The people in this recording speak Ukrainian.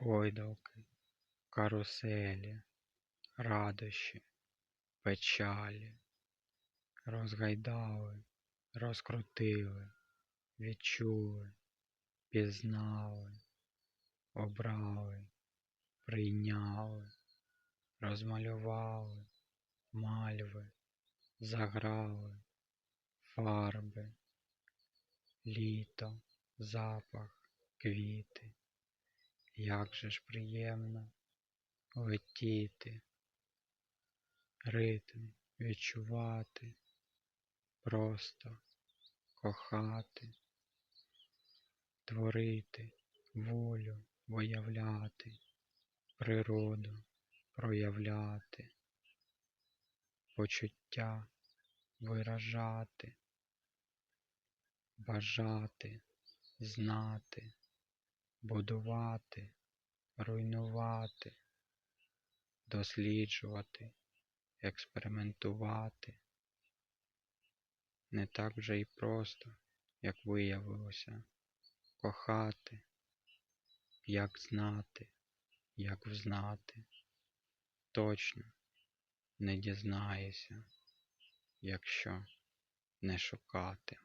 гойдалки, каруселі, радощі, печалі, розгайдали, розкрутили, відчули, пізнали, обрали, прийняли, розмалювали, мальви, заграли, фарби, літо, запах, квіти. Як же ж приємно летіти, ритм відчувати, просто кохати, творити, волю виявляти, природу проявляти, почуття виражати, бажати, знати будувати, руйнувати, досліджувати, експериментувати. Не так вже й просто, як виявилося, кохати, як знати, як взнати, точно не дізнаєшся, якщо не шукати.